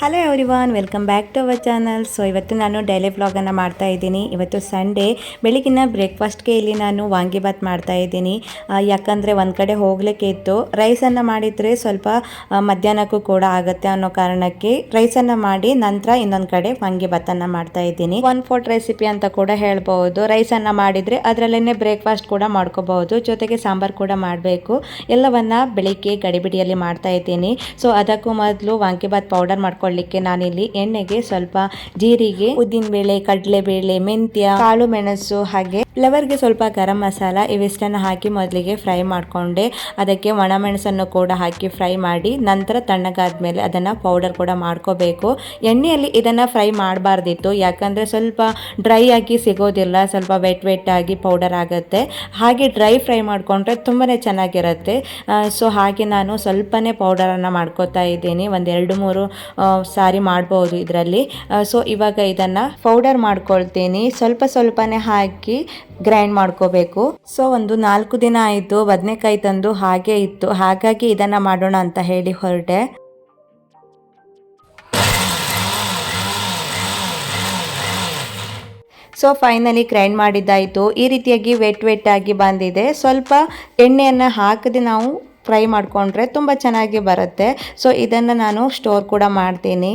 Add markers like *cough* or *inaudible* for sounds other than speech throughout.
Hello everyone welcome back to our channel so ಇವತ್ತು ನಾನು daily ವ್ಲಾಗನ್ನು ಮಾಡ್ತಾ ಇದ್ದೀನಿ. ಇವತ್ತು ಸಂಡೇ ಬೆಳಗಿನ ಬ್ರೇಕ್ಫಾಸ್ಟ್ಗೆ ಇಲ್ಲಿ ನಾನು ವಾಂಗಿಬಾತ್ ಮಾಡ್ತಾ ಇದ್ದೀನಿ. ಯಾಕಂದರೆ ಒಂದು ಕಡೆ ಹೋಗಲಿಕ್ಕೆ ಇತ್ತು. ರೈಸನ್ನು ಮಾಡಿದರೆ ಸ್ವಲ್ಪ ಮಧ್ಯಾಹ್ನಕ್ಕೂ ಕೂಡ ಆಗುತ್ತೆ ಅನ್ನೋ ಕಾರಣಕ್ಕೆ ರೈಸನ್ನು ಮಾಡಿ ನಂತರ ಇನ್ನೊಂದು ಕಡೆ ವಾಂಗಿಬಾತನ್ನು ಮಾಡ್ತಾ ಇದ್ದೀನಿ. ಒನ್ ಫೋರ್ಟ್ ರೆಸಿಪಿ ಅಂತ ಕೂಡ ಹೇಳ್ಬೋದು ರೈಸನ್ನು ಮಾಡಿದರೆ ಅದರಲ್ಲೇ ಬ್ರೇಕ್ಫಾಸ್ಟ್ ಕೂಡ ಮಾಡ್ಕೋಬಹುದು. ಜೊತೆಗೆ ಸಾಂಬಾರು ಕೂಡ ಮಾಡಬೇಕು. ಎಲ್ಲವನ್ನು ಬೆಳಿಗ್ಗೆ ಗಡಿಬಿಡಿಯಲ್ಲಿ ಮಾಡ್ತಾ ಇದ್ದೀನಿ. ಸೊ ಅದಕ್ಕೂ ಮೊದಲು ವಾಂಗಿಬಾತ್ ಪೌಡರ್ ಮಾಡ್ಕೊಳ್ಳಿಕ್ಕೆ ನಾನಿಲ್ಲಿ ಎಣ್ಣೆಗೆ ಸ್ವಲ್ಪ ಜೀರಿಗೆ ಉದ್ದಿನಬೇಳೆ ಕಡಲೆಬೇಳೆ ಮೆಂತ್ಯ, ಕಾಳು ಮೆಣಸು ಹಾಗೆ ಲವರ್ಗೆ ಸ್ವಲ್ಪ ಗರಂ ಮಸಾಲ ಇವೆಷ್ಟನ್ನು ಹಾಕಿ ಮೊದಲಿಗೆ ಫ್ರೈ ಮಾಡಿಕೊಂಡೆ. ಅದಕ್ಕೆ ಒಣಮೆಣಸನ್ನು ಕೂಡ ಹಾಕಿ ಫ್ರೈ ಮಾಡಿ ನಂತರ ತಣ್ಣಗಾದ್ಮೇಲೆ ಅದನ್ನು ಪೌಡರ್ ಕೂಡ ಮಾಡ್ಕೋಬೇಕು. ಎಣ್ಣೆಯಲ್ಲಿ ಇದನ್ನು ಫ್ರೈ ಮಾಡಬಾರ್ದಿತ್ತು, ಯಾಕಂದರೆ ಸ್ವಲ್ಪ ಡ್ರೈ ಆಗಿ ಸಿಗೋದಿಲ್ಲ, ಸ್ವಲ್ಪ ವೆಟ್ ವೆಟ್ ಆಗಿ ಪೌಡರ್ ಆಗುತ್ತೆ. ಹಾಗೆ ಡ್ರೈ ಫ್ರೈ ಮಾಡಿಕೊಂಡ್ರೆ ತುಂಬಾ ಚೆನ್ನಾಗಿರುತ್ತೆ. ಸೊ ಹಾಗೆ ನಾನು ಸ್ವಲ್ಪನೇ ಪೌಡರನ್ನು ಮಾಡ್ಕೋತಾ ಇದ್ದೀನಿ. ಒಂದು ಎರಡು ಮೂರು ಸಾರಿ ಮಾಡ್ಬೋದು ಇದರಲ್ಲಿ. ಸೊ ಇವಾಗ ಇದನ್ನು ಪೌಡರ್ ಮಾಡ್ಕೊಳ್ತೀನಿ. ಸ್ವಲ್ಪ ಸ್ವಲ್ಪನೇ ಹಾಕಿ ಗ್ರೈಂಡ್ ಮಾಡ್ಕೋಬೇಕು. ಸೊ ಒಂದು ನಾಲ್ಕು ದಿನ ಆಯಿತು ಬದನೆಕಾಯಿ ತಂದು ಹಾಗೆ ಇತ್ತು. ಹಾಗಾಗಿ ಇದನ್ನು ಮಾಡೋಣ ಅಂತ ಹೇಳಿ ಹೊರಟೆ. ಸೊ ಫೈನಲಿ ಗ್ರೈಂಡ್ ಮಾಡಿದ್ದಾಯಿತು. ಈ ರೀತಿಯಾಗಿ ವೆಟ್ ಆಗಿ ಬಂದಿದೆ. ಸ್ವಲ್ಪ ಎಣ್ಣೆಯನ್ನು ಹಾಕದೆ ನಾವು ಫ್ರೈ ಮಾಡಿಕೊಂಡ್ರೆ ತುಂಬ ಚೆನ್ನಾಗಿ ಬರುತ್ತೆ. ಸೊ ಇದನ್ನು ನಾನು ಸ್ಟೋರ್ ಕೂಡ ಮಾಡ್ತೀನಿ.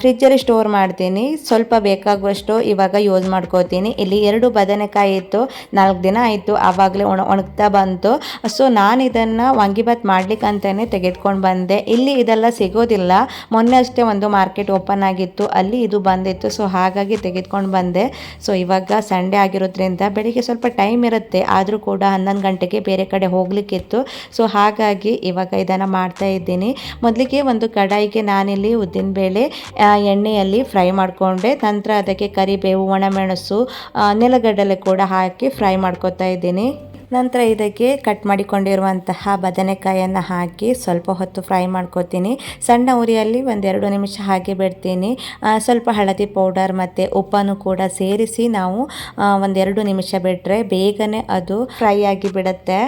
ಫ್ರಿಜ್ಜಲ್ಲಿ ಸ್ಟೋರ್ ಮಾಡ್ತೀನಿ. ಸ್ವಲ್ಪ ಬೇಕಾಗುವಷ್ಟು ಇವಾಗ ಯೂಸ್ ಮಾಡ್ಕೋತೀನಿ. ಇಲ್ಲಿ ಎರಡು ಬದನೆಕಾಯಿ ಇತ್ತು. ನಾಲ್ಕು ದಿನ ಆಯಿತು. ಆವಾಗಲೇ ಒಣ, ಒಣಗ್ತಾ ಬಂತು. ಸೊ ನಾನು ಇದನ್ನು ವಾಂಗಿಬಾತ್ ಮಾಡ್ಲಿಕ್ಕೆ ಅಂತಲೇ ತೆಗೆದುಕೊಂಡು ಬಂದೆ. ಇಲ್ಲಿ ಇದೆಲ್ಲ ಸಿಗೋದಿಲ್ಲ. ಮೊನ್ನೆ ಅಷ್ಟೇ ಒಂದು ಮಾರ್ಕೆಟ್ ಓಪನ್ ಆಗಿತ್ತು. ಅಲ್ಲಿ ಇದು ಬಂದಿತ್ತು. ಸೊ ಹಾಗಾಗಿ ತೆಗೆದುಕೊಂಡು ಬಂದೆ. ಸೊ ಇವಾಗ ಸಂಡೇ ಆಗಿರೋದ್ರಿಂದ ಬೆಳಿಗ್ಗೆ ಸ್ವಲ್ಪ ಟೈಮ್ ಇರುತ್ತೆ. ಆದರೂ ಕೂಡ ಹನ್ನೊಂದು ಗಂಟೆಗೆ ಬೇರೆ ಕಡೆ ಹೋಗ್ಲಿಕ್ಕಿತ್ತು. ಸೊ ಹಾಗಾಗಿ ಇವಾಗ ಇದನ್ನು ಮಾಡ್ತಾ ಇದ್ದೀನಿ. ಮೊದಲಿಗೆ ಒಂದು ಕಡಾಯಿಗೆ ನಾನಿಲ್ಲಿ ಉದ್ದಿನಬೇಳೆ ಬೇಳೆ ಎಣ್ಣೆಯಲ್ಲಿ ಫ್ರೈ ಮಾಡಿಕೊಂಡೆ. ನಂತರ ಅದಕ್ಕೆ ಕರಿಬೇವು, ಒಣಮೆಣಸು ನೆಲಗಡಲೆ ಕೂಡ ಹಾಕಿ ಫ್ರೈ ಮಾಡ್ಕೊತಾ ಇದ್ದೀನಿ. ನಂತರ ಇದಕ್ಕೆ ಕಟ್ ಮಾಡಿಕೊಂಡಿರುವಂತಹ ಬದನೆಕಾಯನ್ನು ಹಾಕಿ ಸ್ವಲ್ಪ ಹೊತ್ತು ಫ್ರೈ ಮಾಡ್ಕೊತೀನಿ. ಸಣ್ಣ ಉರಿಯಲ್ಲಿ ಒಂದೆರಡು ನಿಮಿಷ ಹಾಗೆ ಬಿಡ್ತೀನಿ. ಸ್ವಲ್ಪ ಹಳದಿ ಪೌಡರ್ ಮತ್ತು ಉಪ್ಪನ್ನು ಕೂಡ ಸೇರಿಸಿ ನಾವು ಒಂದೆರಡು ನಿಮಿಷ ಬಿಟ್ಟರೆ ಬೇಗನೆ ಅದು ಫ್ರೈ ಆಗಿ ಬಿಡುತ್ತೆ.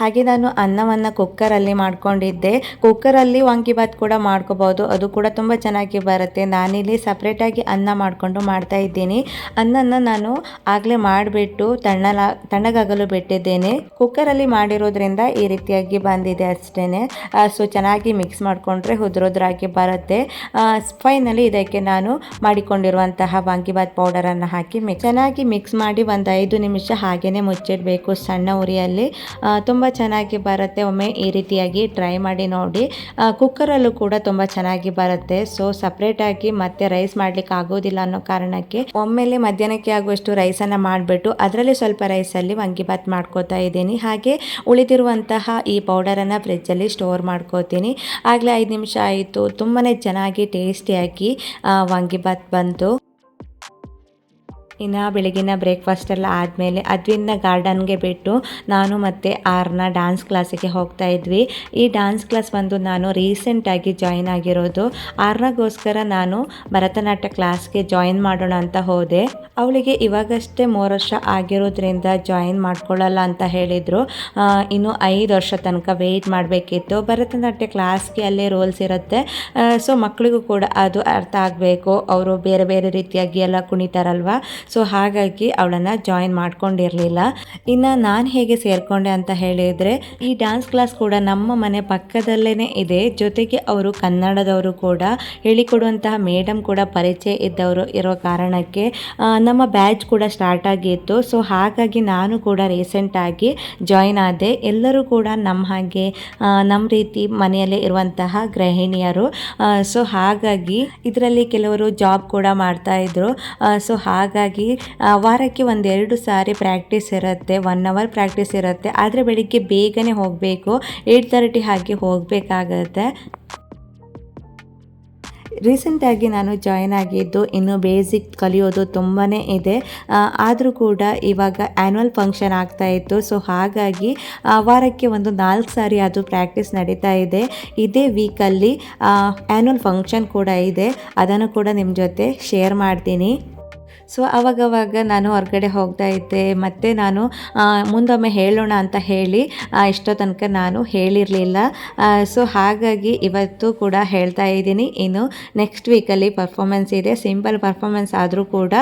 ಹಾಗೆ ನಾನು ಅನ್ನವನ್ನು ಕುಕ್ಕರಲ್ಲಿ ಮಾಡ್ಕೊಂಡಿದ್ದೆ. ಕುಕ್ಕರಲ್ಲಿ ವಾಂಗಿಬಾತ್ ಕೂಡ ಮಾಡ್ಕೋಬೋದು. ಅದು ಕೂಡ ತುಂಬ ಚೆನ್ನಾಗಿ ಬರುತ್ತೆ. ನಾನಿಲ್ಲಿ ಸಪ್ರೇಟಾಗಿ ಅನ್ನ ಮಾಡಿಕೊಂಡು ಮಾಡ್ತಾ ಇದ್ದೀನಿ. ಅನ್ನನ ನಾನು ಆಗಲೇ ಮಾಡಿಬಿಟ್ಟು ತಣ್ಣಲ, ತಣ್ಣಗಾಗಲು ಬಿಟ್ಟಿದ್ದೇನೆ. ಕುಕ್ಕರಲ್ಲಿ ಮಾಡಿರೋದ್ರಿಂದ ಈ ರೀತಿಯಾಗಿ ಬಂದಿದೆ ಅಷ್ಟೇ ಸೊ ಚೆನ್ನಾಗಿ ಮಿಕ್ಸ್ ಮಾಡಿಕೊಂಡ್ರೆ ಉದ್ರೋದ್ರಾಗಿ ಬರುತ್ತೆ. ಫೈನಲಿ ಇದಕ್ಕೆ ನಾನು ಮಾಡಿಕೊಂಡಿರುವಂತಹ ವಾಂಗಿಬಾತ್ ಪೌಡರನ್ನು ಹಾಕಿ ಮಿಕ್ಸ್ ಚೆನ್ನಾಗಿ ಮಿಕ್ಸ್ ಮಾಡಿ ಒಂದು ಐದು ನಿಮಿಷ ಹಾಗೆಯೇ ಮುಚ್ಚಿಡಬೇಕು ಸಣ್ಣ ಉರಿಯಲ್ಲಿ. ತುಂಬ ಚೆನ್ನಾಗಿ ಬರುತ್ತೆ. ಒಮ್ಮೆ ಈ ರೀತಿಯಾಗಿ ಟ್ರೈ ಮಾಡಿ ನೋಡಿ. ಕುಕ್ಕರಲ್ಲೂ ಕೂಡ ತುಂಬ ಚೆನ್ನಾಗಿ ಬರುತ್ತೆ. ಸೊ ಸಪ್ರೇಟಾಗಿ ಮತ್ತೆ ರೈಸ್ ಮಾಡ್ಲಿಕ್ಕೆ ಆಗೋದಿಲ್ಲ ಅನ್ನೋ ಕಾರಣಕ್ಕೆ ಒಮ್ಮೆಲೆ ಮಧ್ಯಾಹ್ನಕ್ಕೆ ಆಗುವಷ್ಟು ರೈಸನ್ನು ಮಾಡಿಬಿಟ್ಟು ಅದರಲ್ಲಿ ಸ್ವಲ್ಪ ರೈಸಲ್ಲಿ ವಾಂಗಿಬಾತ್ ಮಾಡ್ಕೋತಾ ಇದ್ದೀನಿ. ಹಾಗೆ ಉಳಿದಿರುವಂತಹ ಈ ಪೌಡರನ್ನು ಫ್ರಿಜ್ಜಲ್ಲಿ ಸ್ಟೋರ್ ಮಾಡ್ಕೋತೀನಿ. ಆಗಲೇ ಐದು ನಿಮಿಷ ಆಯಿತು. ತುಂಬಾ ಚೆನ್ನಾಗಿ ಟೇಸ್ಟಿಯಾಗಿ ಆ, ವಾಂಗಿಬಾತ್ ಬಂತು. ಇನ್ನು ಬೆಳಗಿನ ಬ್ರೇಕ್ಫಾಸ್ಟ್ ಎಲ್ಲ ಆದಮೇಲೆ ಅದ್ವಿನ್ನ ಗಾರ್ಡನ್ಗೆ ಬಿಟ್ಟು ನಾನು ಮತ್ತು ಆರ್ನ ಡ್ಯಾನ್ಸ್ ಕ್ಲಾಸಿಗೆ ಹೋಗ್ತಾ ಇದ್ವಿ. ಈ ಡ್ಯಾನ್ಸ್ ಕ್ಲಾಸ್ ಬಂದು ನಾನು ರೀಸೆಂಟಾಗಿ ಜಾಯಿನ್ ಆಗಿರೋದು. ಆರ್ನಗೋಸ್ಕರ ನಾನು ಭರತನಾಟ್ಯ ಕ್ಲಾಸ್ಗೆ ಜಾಯಿನ್ ಮಾಡೋಣ ಅಂತ ಹೋದೆ. ಅವಳಿಗೆ ಇವಾಗಷ್ಟೇ ಮೂರು ವರ್ಷ ಆಗಿರೋದ್ರಿಂದ ಜಾಯಿನ್ ಮಾಡ್ಕೊಳ್ಳಲ್ಲ ಅಂತ ಹೇಳಿದರು. ಇನ್ನು ಐದು ವರ್ಷ ತನಕ ವೆಯ್ಟ್ ಮಾಡಬೇಕಿತ್ತು. ಭರತನಾಟ್ಯ ಕ್ಲಾಸ್ಗೆ ಅಲ್ಲೇ ರೋಲ್ಸ್ ಇರುತ್ತೆ. ಸೊ ಮಕ್ಕಳಿಗೂ ಕೂಡ ಅದು ಅರ್ಥ ಆಗಬೇಕು. ಅವರು ಬೇರೆ ಬೇರೆ ರೀತಿಯಾಗಿ ಎಲ್ಲ ಕುಣಿತಾರಲ್ವ? ಸೊ ಹಾಗಾಗಿ ಅವಳನ್ನು ಜಾಯಿನ್ ಮಾಡ್ಕೊಂಡಿರಲಿಲ್ಲ. ಇನ್ನು ನಾನು ಹೇಗೆ ಸೇರಿಕೊಂಡೆ ಅಂತ ಹೇಳಿದರೆ, ಈ ಡ್ಯಾನ್ಸ್ ಕ್ಲಾಸ್ ಕೂಡ ನಮ್ಮ ಮನೆ ಪಕ್ಕದಲ್ಲೇ ಇದೆ. ಜೊತೆಗೆ ಅವರು ಕನ್ನಡದವರು ಕೂಡ, ಹೇಳಿಕೊಡುವಂತಹ ಮೇಡಮ್ ಕೂಡ ಪರಿಚಯ ಇದ್ದವರು ಇರೋ ಕಾರಣಕ್ಕೆ ನಮ್ಮ ಬ್ಯಾಚ್ ಕೂಡ ಸ್ಟಾರ್ಟ್ ಆಗಿತ್ತು. ಸೊ ಹಾಗಾಗಿ ನಾನು ಕೂಡ ರೀಸೆಂಟಾಗಿ ಜಾಯಿನ್ ಆದೆ. ಎಲ್ಲರೂ ಕೂಡ ನಮ್ಮ ಹಾಗೆ ನಮ್ಮ ರೀತಿ ಮನೆಯಲ್ಲೇ ಇರುವಂತಹ ಗೃಹಿಣಿಯರು. ಸೊ ಹಾಗಾಗಿ ಇದರಲ್ಲಿ ಕೆಲವರು ಜಾಬ್ ಕೂಡ ಮಾಡ್ತಾ ಇದ್ರು. ಸೊ ಹಾಗಾಗಿ ಆ, ವಾರಕ್ಕೆ ಒಂದೆರಡು ಸಾರಿ ಪ್ರಾಕ್ಟೀಸ್ ಇರುತ್ತೆ ಒನ್ ಅವರ್ ಪ್ರಾಕ್ಟೀಸ್ ಇರುತ್ತೆ. ಆದರೆ ಬೆಳಿಗ್ಗೆ ಬೇಗನೆ ಹೋಗಬೇಕು ಏಯ್ಟ್ ತರ್ಟಿ ಹಾಗೆ ಹೋಗಬೇಕಾಗತ್ತೆ. ರೀಸೆಂಟಾಗಿ ನಾನು ಜಾಯ್ನ್ ಆಗಿದ್ದು ಇನ್ನು ಬೇಸಿಕ್ ಕಲಿಯೋದು ತುಂಬಾ ಇದೆ. ಆದರೂ ಕೂಡ ಇವಾಗ ಆ್ಯನ್ಯುವಲ್ ಫಂಕ್ಷನ್ ಆಗ್ತಾ ಇತ್ತು. ಸೊ ಹಾಗಾಗಿ ವಾರಕ್ಕೆ ಒಂದು ನಾಲ್ಕು ಸಾರಿ ಅದು ಪ್ರಾಕ್ಟೀಸ್ ನಡೀತಾ ಇದೆ. ಇದೇ ವೀಕಲ್ಲಿ ಆ್ಯನ್ಯುವಲ್ ಫಂಕ್ಷನ್ ಕೂಡ ಇದೆ. ಅದನ್ನು ಕೂಡ ನಿಮ್ಮ ಜೊತೆ ಶೇರ್ ಮಾಡ್ತೀನಿ. ಸೊ ಅವಾಗವಾಗ ನಾನು ಹೊರಗಡೆ ಹೋಗ್ತಾ ಇದ್ದೆ. ಮತ್ತು ನಾನು ಮುಂದೊಮ್ಮೆ ಹೇಳೋಣ ಅಂತ ಹೇಳಿ ಎಷ್ಟೋ ತನಕ ನಾನು ಹೇಳಿರಲಿಲ್ಲ. ಸೊ ಹಾಗಾಗಿ ಇವತ್ತು ಕೂಡ ಹೇಳ್ತಾ ಇದ್ದೀನಿ. ಇನ್ನು ನೆಕ್ಸ್ಟ್ ವೀಕಲ್ಲಿ ಪರ್ಫಾಮೆನ್ಸ್ ಇದೆ. ಸಿಂಪಲ್ ಪರ್ಫಾಮೆನ್ಸ್ ಆದರೂ ಕೂಡ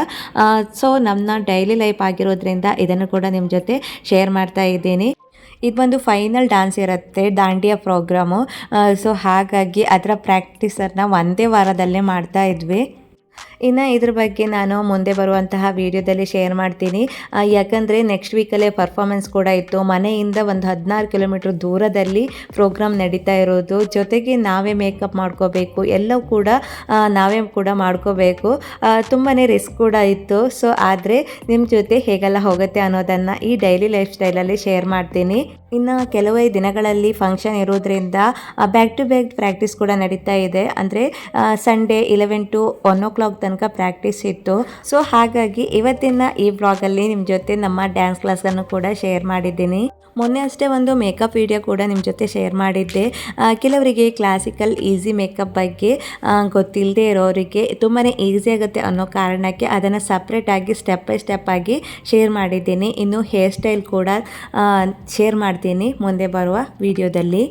ಸೊ ನಮ್ಮ ಡೈಲಿ ಲೈಫ್ ಆಗಿರೋದ್ರಿಂದ ಇದನ್ನು ಕೂಡ ನಿಮ್ಮ ಜೊತೆ ಶೇರ್ ಮಾಡ್ತಾ ಇದ್ದೀನಿ. ಇದು ಒಂದು ಫೈನಲ್ ಡ್ಯಾನ್ಸ್ ಇರುತ್ತೆ, ದಾಂಡಿಯಾ ಪ್ರೋಗ್ರಾಮು ಸೊ ಹಾಗಾಗಿ ಅದರ ಪ್ರಾಕ್ಟೀಸನ್ನು ಒಂದೇ ವಾರದಲ್ಲೇ ಮಾಡ್ತಾ ಇದ್ವಿ. ಇನ್ನು ಇದ್ರ ಬಗ್ಗೆ ನಾನು ಮುಂದೆ ಬರುವಂತಹ ವಿಡಿಯೋದಲ್ಲಿ ಶೇರ್ ಮಾಡ್ತೀನಿ. ಯಾಕಂದರೆ ನೆಕ್ಸ್ಟ್ ವೀಕಲ್ಲೇ ಪರ್ಫಾಮೆನ್ಸ್ ಕೂಡ ಇತ್ತು. ಮನೆಯಿಂದ ಒಂದು ಹದಿನಾರು ಕಿಲೋಮೀಟ್ರ್ ದೂರದಲ್ಲಿ ಪ್ರೋಗ್ರಾಮ್ ನಡೀತಾ ಇರೋದು. ಜೊತೆಗೆ ನಾವೇ ಮೇಕಪ್ ಮಾಡ್ಕೋಬೇಕು. ಎಲ್ಲವೂ ಕೂಡ ನಾವೇ ಕೂಡ ಮಾಡ್ಕೋಬೇಕು. ತುಂಬಾ ರಿಸ್ಕ್ ಕೂಡ ಇತ್ತು. ಸೊ ಆದರೆ ನಿಮ್ಮ ಜೊತೆ ಹೇಗೆಲ್ಲ ಹೋಗುತ್ತೆ ಅನ್ನೋದನ್ನು ಈ ಡೈಲಿ ಲೈಫ್ ಸ್ಟೈಲಲ್ಲಿ ಶೇರ್ ಮಾಡ್ತೀನಿ. ಇನ್ನು ಕೆಲವೇ ದಿನಗಳಲ್ಲಿ ಫಂಕ್ಷನ್ ಇರೋದ್ರಿಂದ ಬ್ಯಾಕ್ ಟು ಬ್ಯಾಕ್ ಪ್ರಾಕ್ಟೀಸ್ ಕೂಡ ನಡೀತಾ ಇದೆ. ಅಂದರೆ Sunday eleven to one o'clock ತನಕ ಪ್ರಾಕ್ಟೀಸ್ ಇತ್ತು ಸೊ ಹಾಗಾಗಿ ಇವತ್ತಿನ ಈ ಬ್ಲಾಗಲ್ಲಿ ನಿಮ್ಮ ಜೊತೆ ನಮ್ಮ ಡ್ಯಾನ್ಸ್ ಕ್ಲಾಸನ್ನು ಕೂಡ ಶೇರ್ ಮಾಡಿದ್ದೀನಿ. ಮೊನ್ನೆ ಅಷ್ಟೇ ಒಂದು ಮೇಕಪ್ ವಿಡಿಯೋ ಕೂಡ ನಿಮ್ಮ ಜೊತೆ ಶೇರ್ ಮಾಡಿದ್ದೆ. ಕೆಲವರಿಗೆ ಕ್ಲಾಸಿಕಲ್ ಈಸಿ ಮೇಕಪ್ ಬಗ್ಗೆ ಗೊತ್ತಿಲ್ಲದೆ ಇರೋರಿಗೆ ತುಂಬಾ ಈಸಿ ಆಗುತ್ತೆ ಅನ್ನೋ ಕಾರಣಕ್ಕೆ ಅದನ್ನು ಸಪ್ರೇಟಾಗಿ ಸ್ಟೆಪ್ ಬೈ ಸ್ಟೆಪ್ ಆಗಿ ಶೇರ್ ಮಾಡಿದ್ದೀನಿ. ಇನ್ನು ಹೇರ್ ಸ್ಟೈಲ್ ಕೂಡ ಶೇರ್ ಮಾಡ್ತೀನಿ ಮುಂದೆ ಬರುವ ವಿಡಿಯೋದಲ್ಲಿ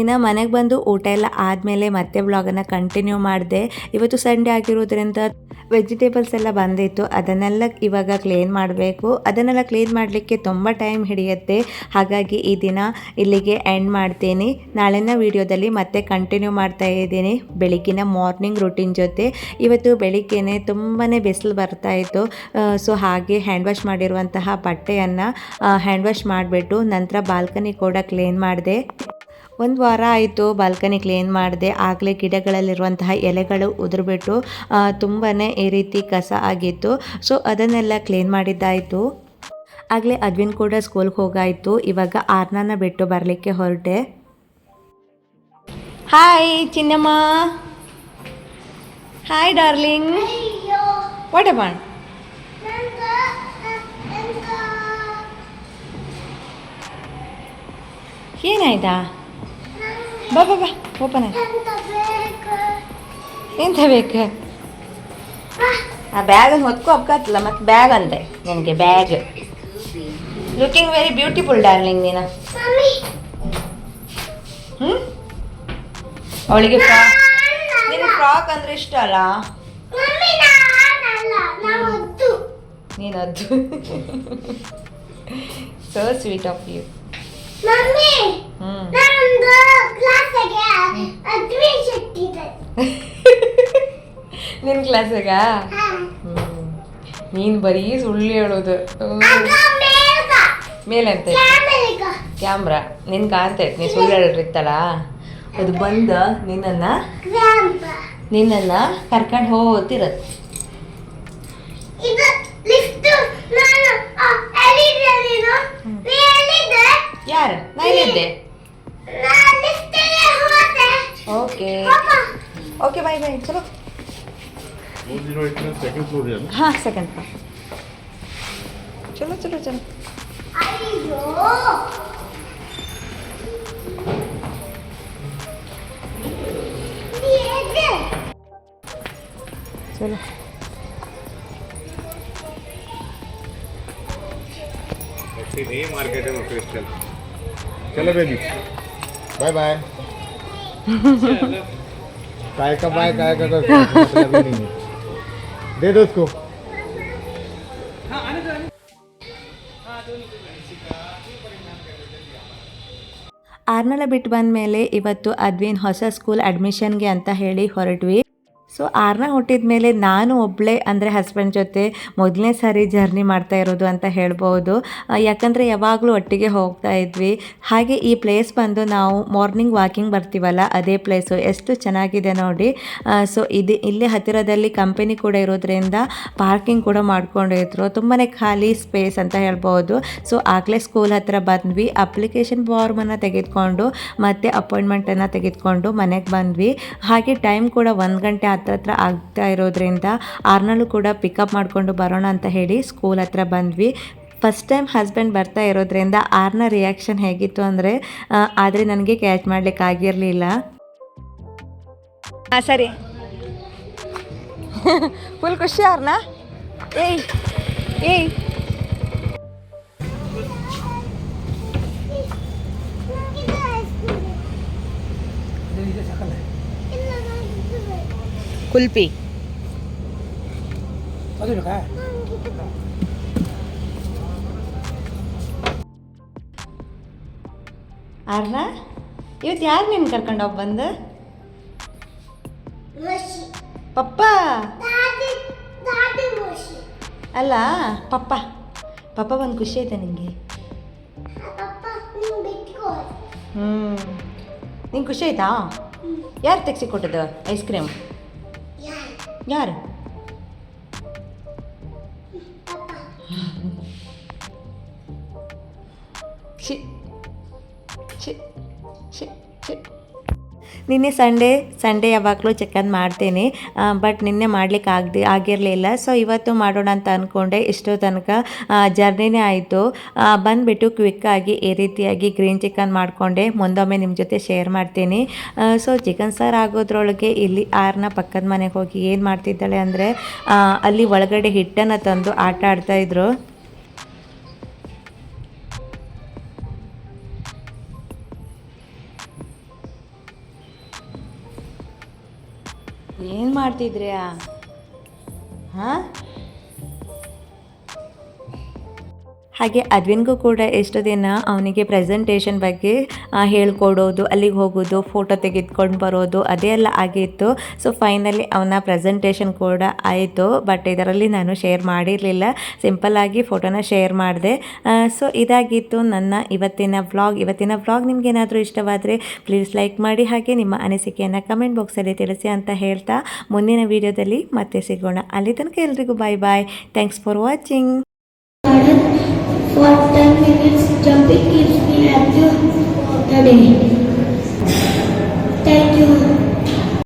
ಇನ್ನು ಮನೆಗೆ ಬಂದು ಊಟ ಎಲ್ಲ ಆದಮೇಲೆ ಮತ್ತೆ ಬ್ಲಾಗನ್ನು ಕಂಟಿನ್ಯೂ ಮಾಡಿದೆ. ಇವತ್ತು ಸಂಡೇ ಆಗಿರೋದ್ರಿಂದ ವೆಜಿಟೇಬಲ್ಸ್ ಎಲ್ಲ ಬಂದಿತ್ತು. ಅದನ್ನೆಲ್ಲ ಇವಾಗ ಕ್ಲೀನ್ ಮಾಡಬೇಕು. ಅದನ್ನೆಲ್ಲ ಕ್ಲೀನ್ ಮಾಡಲಿಕ್ಕೆ ತುಂಬ ಟೈಮ್ ಹಿಡಿಯುತ್ತೆ. ಹಾಗಾಗಿ ಈ ದಿನ ಇಲ್ಲಿಗೆ ಎಂಡ್ ಮಾಡ್ತೀನಿ. ನಾಳೆನ ವೀಡಿಯೋದಲ್ಲಿ ಮತ್ತೆ ಕಂಟಿನ್ಯೂ ಮಾಡ್ತಾ ಇದ್ದೀನಿ. ಬೆಳಗಿನ ಮಾರ್ನಿಂಗ್ ರೂಟೀನ್ ಜೊತೆ. ಇವತ್ತು ಬೆಳಿಗ್ಗೆನೆ ತುಂಬಾ ಬಿಸಿಲು ಬರ್ತಾ ಇತ್ತು. ಸೊ ಹಾಗೆ ಹ್ಯಾಂಡ್ ವಾಶ್ ಮಾಡಿರುವಂತಹ ಬಟ್ಟೆಯನ್ನು ಹ್ಯಾಂಡ್ ವಾಶ್ ಮಾಡಿಬಿಟ್ಟು ನಂತರ ಬಾಲ್ಕನಿ ಕೂಡ ಕ್ಲೀನ್ ಮಾಡಿದೆ. ಒಂದು ವಾರ ಆಯಿತು ಬಾಲ್ಕನಿ ಕ್ಲೀನ್ ಮಾಡಿದೆ ಆಗಲೇ ಗಿಡಗಳಲ್ಲಿರುವಂತಹ ಎಲೆಗಳು ಉದುರ್ಬಿಟ್ಟು ತುಂಬಾ ಈ ರೀತಿ ಕಸ ಆಗಿತ್ತು. ಸೊ ಅದನ್ನೆಲ್ಲ ಕ್ಲೀನ್ ಮಾಡಿದ್ದಾಯಿತು. ಆಗಲೇ ಅದ್ವಿನ್ ಕೂಡ ಸ್ಕೂಲ್ಗೆ ಹೋಗಾಯಿತು. ಇವಾಗ ಆರ್ನಾನ ಬಿಟ್ಟು ಬರಲಿಕ್ಕೆ ಹೊರಟೆ. Hi Chinnamma. Hi darling what about ಏನಾಯ್ತಾ? ಬಾ ಬಾ ಬಾ ಓಪನ್ ಎಂತ ಬೇಕು? ಆ ಬ್ಯಾಗನ್ನು ಹೊತ್ಕೊ ಅಪ್ಕಾತಿಲ್ಲ ಮತ್ತೆ ಬ್ಯಾಗ್ ಅಂದೆ ನನಗೆ bag looking very beautiful darling ನೀನು. ಹ್ಞೂ ಅವಳಿಗೆ ನಿನಗೆ ಫ್ರಾಕ್ ಅಂದ್ರೆ ಇಷ್ಟ ಅಲ್ಲ? ನೀನದ್ದು ಸೊ ಸ್ವೀಟ್ ಆಫ್ ಯು ಹ್ಞೂ ನಿನ್ನ ಕ್ಲಾಸಿಗ ನೀನು ಬರೀ ಸುಳ್ಳು ಹೇಳೋದು. ಮೇಲೆ ಅಂತ ಕ್ಯಾಮ್ರಾ. ನಿನ್ ಕಾಣ್ತೈತೆ ನೀ ಸುಳ್ಳು ಹೇಳಿರ್ತಲ್ಲ ಅದು ಬಂದ ನಿನ್ನನ್ನ ನಿನ್ನನ್ನ ಕರ್ಕೊಂಡು ಹೋಗ್ತಿರತ್ತೆ. सेकंड फ्लोर है सेकंड फ्लोर चलो चलो चलो। चलो। बेबी बाय बाय काय का बाय काय का, का, दे दो उसको ಆರ್ನಳ ಬಿಟ್ಟು ಬಂದ ಮೇಲೆ ಇವತ್ತು ಅದ್ವಿನ್ ಹೊಸ ಸ್ಕೂಲ್ ಅಡ್ಮಿಷನ್ಗೆ ಅಂತ ಹೇಳಿ ಹೊರಟ್ವಿ ಸೊ ಆರನೇ ಹುಟ್ಟಿದ ಮೇಲೆ ನಾನು ಒಬ್ಬಳೇ ಅಂದರೆ ಹಸ್ಬೆಂಡ್ ಜೊತೆ ಮೊದಲನೇ ಸಾರಿ ಜರ್ನಿ ಮಾಡ್ತಾ ಇರೋದು ಅಂತ ಹೇಳ್ಬೋದು. ಯಾಕಂದರೆ ಯಾವಾಗಲೂ ಒಟ್ಟಿಗೆ ಹೋಗ್ತಾ ಇದ್ವಿ. ಹಾಗೆ ಈ ಪ್ಲೇಸ್ ಬಂದು ನಾವು ಮಾರ್ನಿಂಗ್ ವಾಕಿಂಗ್ ಬರ್ತೀವಲ್ಲ, ಅದೇ ಪ್ಲೇಸು ಎಷ್ಟು ಚೆನ್ನಾಗಿದೆ ನೋಡಿ. ಸೊ ಇದು ಇಲ್ಲೇ ಹತ್ತಿರದಲ್ಲಿ ಕಂಪನಿ ಕೂಡ ಇರೋದ್ರಿಂದ ಪಾರ್ಕಿಂಗ್ ಕೂಡ ಮಾಡ್ಕೊಂಡಿದ್ರು. ತುಂಬಾ ಖಾಲಿ ಸ್ಪೇಸ್ ಅಂತ ಹೇಳ್ಬೋದು. ಸೊ ಆಗಲೇ ಸ್ಕೂಲ್ ಹತ್ರ ಬಂದ್ವಿ. ಅಪ್ಲಿಕೇಶನ್ ಫಾರ್ಮನ್ನು ತೆಗೆದುಕೊಂಡು ಮತ್ತು ಅಪಾಯಿಂಟ್ಮೆಂಟನ್ನು ತೆಗೆದುಕೊಂಡು ಮನೆಗೆ ಬಂದ್ವಿ. ಹಾಗೆ ಟೈಮ್ ಕೂಡ ಒಂದು ಗಂಟೆ ಹತ್ರ ಆಗ್ತಾ ಇರೋದ್ರಿಂದ ಆರ್ನಲ್ಲೂ ಕೂಡ ಪಿಕಪ್ ಮಾಡಿಕೊಂಡು ಬರೋಣ ಅಂತ ಹೇಳಿ ಸ್ಕೂಲ್ ಹತ್ರ ಬಂದ್ವಿ. ಫಸ್ಟ್ ಟೈಮ್ ಹಸ್ಬೆಂಡ್ ಬರ್ತಾ ಇರೋದ್ರಿಂದ ಆರ್ನ ರಿಯಾಕ್ಷನ್ ಹೇಗಿತ್ತು ಅಂದರೆ ಆದರೆ ನನಗೆ ಕ್ಯಾಚ್ ಮಾಡ್ಲಿಕ್ಕೆ ಆಗಿರಲಿಲ್ಲ. ಹಾಂ ಸರಿ. *laughs* ಫುಲ್ ಖುಷಿ ಆರ್ನ? ಏಯ್ ಏಯ್. ಕುಲ್ಪಿ ಅರ್ಣ ಇವತ್ತು ಯಾರು ನೀನು ಕರ್ಕೊಂಡು ಹೋಗಿ ಬಂದು? ಪಪ್ಪ. ಅಲ್ಲ ಪಪ್ಪ. ಪಪ್ಪ ಬಂದು ಖುಷಿ ಆಯ್ತಾ ನಿಮಗೆ ಹ್ಞೂ ನಿಂಗೆ ಖುಷಿ ಆಯ್ತಾ? ಯಾರು ತೆಗ್ಸಿ ಕೊಟ್ಟದ್ದು ಐಸ್ ಕ್ರೀಮ್? ಯಾರು ನಿನ್ನೆ ಸಂಡೇ ಸಂಡೇ ಯಾವಾಗಲೂ ಚಿಕನ್ ಮಾಡ್ತೀನಿ. ಬಟ್ ನಿನ್ನೆ ಮಾಡ್ಲಿಕ್ಕೆ ಆಗದೆ, ಆಗಿರಲಿಲ್ಲ. ಸೊ ಇವತ್ತು ಮಾಡೋಣ ಅಂತ ಅಂದ್ಕೊಂಡೆ ಇಷ್ಟೋ ತನಕ ಜರ್ನಿನೇ ಆಯಿತು. ಬಂದುಬಿಟ್ಟು ಕ್ವಿಕ್ಕಾಗಿ ಈ ರೀತಿಯಾಗಿ ಗ್ರೀನ್ ಚಿಕನ್ ಮಾಡಿಕೊಂಡೆ. ಮುಂದೊಮ್ಮೆ ನಿಮ್ಮ ಜೊತೆ ಶೇರ್ ಮಾಡ್ತೀನಿ. ಸೊ ಚಿಕನ್ ಸಾರ್ ಆಗೋದ್ರೊಳಗೆ ಇಲ್ಲಿ ಆರನ ಪಕ್ಕದ ಮನೆಗೆ ಹೋಗಿ ಏನು ಮಾಡ್ತಿದ್ದಾಳೆ ಅಂದರೆ ಅಲ್ಲಿ ಒಳಗಡೆ ಹಿಟ್ಟನ್ನು ತಂದು ಆಟ ಆಡ್ತಾಯಿದ್ರು ಏನು ಮಾಡ್ತಿದ್ರ್ಯಾ? ಹಾಂ? ಹಾಗೆ ಅದ್ವಿನ್ಗೂ ಕೂಡ ಎಷ್ಟು ದಿನ ಅವನಿಗೆ ಪ್ರೆಸೆಂಟೇಷನ್ ಬಗ್ಗೆ ಹೇಳ್ಕೊಡೋದು, ಅಲ್ಲಿಗೆ ಹೋಗೋದು ಫೋಟೋ ತೆಗೆದುಕೊಂಡು ಬರೋದು, ಅದೇ ಎಲ್ಲ ಆಗಿತ್ತು. ಸೊ ಫೈನಲಿ ಅವನ ಪ್ರೆಸೆಂಟೇಷನ್ ಕೂಡ ಆಯಿತು. ಬಟ್ ಇದರಲ್ಲಿ ನಾನು ಶೇರ್ ಮಾಡಿರಲಿಲ್ಲ. ಸಿಂಪಲ್ಲಾಗಿ ಫೋಟೋನ ಶೇರ್ ಮಾಡಿದೆ. ಸೊ ಇದಾಗಿತ್ತು ನನ್ನ ಇವತ್ತಿನ ವ್ಲಾಗ್ ಇವತ್ತಿನ ವ್ಲಾಗ್ ನಿಮ್ಗೇನಾದರೂ ಇಷ್ಟವಾದರೆ ಪ್ಲೀಸ್ ಲೈಕ್ ಮಾಡಿ. ಹಾಗೆ ನಿಮ್ಮ ಅನಿಸಿಕೆಯನ್ನು ಕಮೆಂಟ್ ಬಾಕ್ಸಲ್ಲಿ ತಿಳಿಸಿ ಅಂತ ಹೇಳ್ತಾ ಮುಂದಿನ ವೀಡಿಯೋದಲ್ಲಿ ಮತ್ತೆ ಸಿಗೋಣ. ಅಲ್ಲಿ ತನಕ ಎಲ್ರಿಗೂ bye bye thanks for watching For 10 minutes, jumping keeps me active all the day.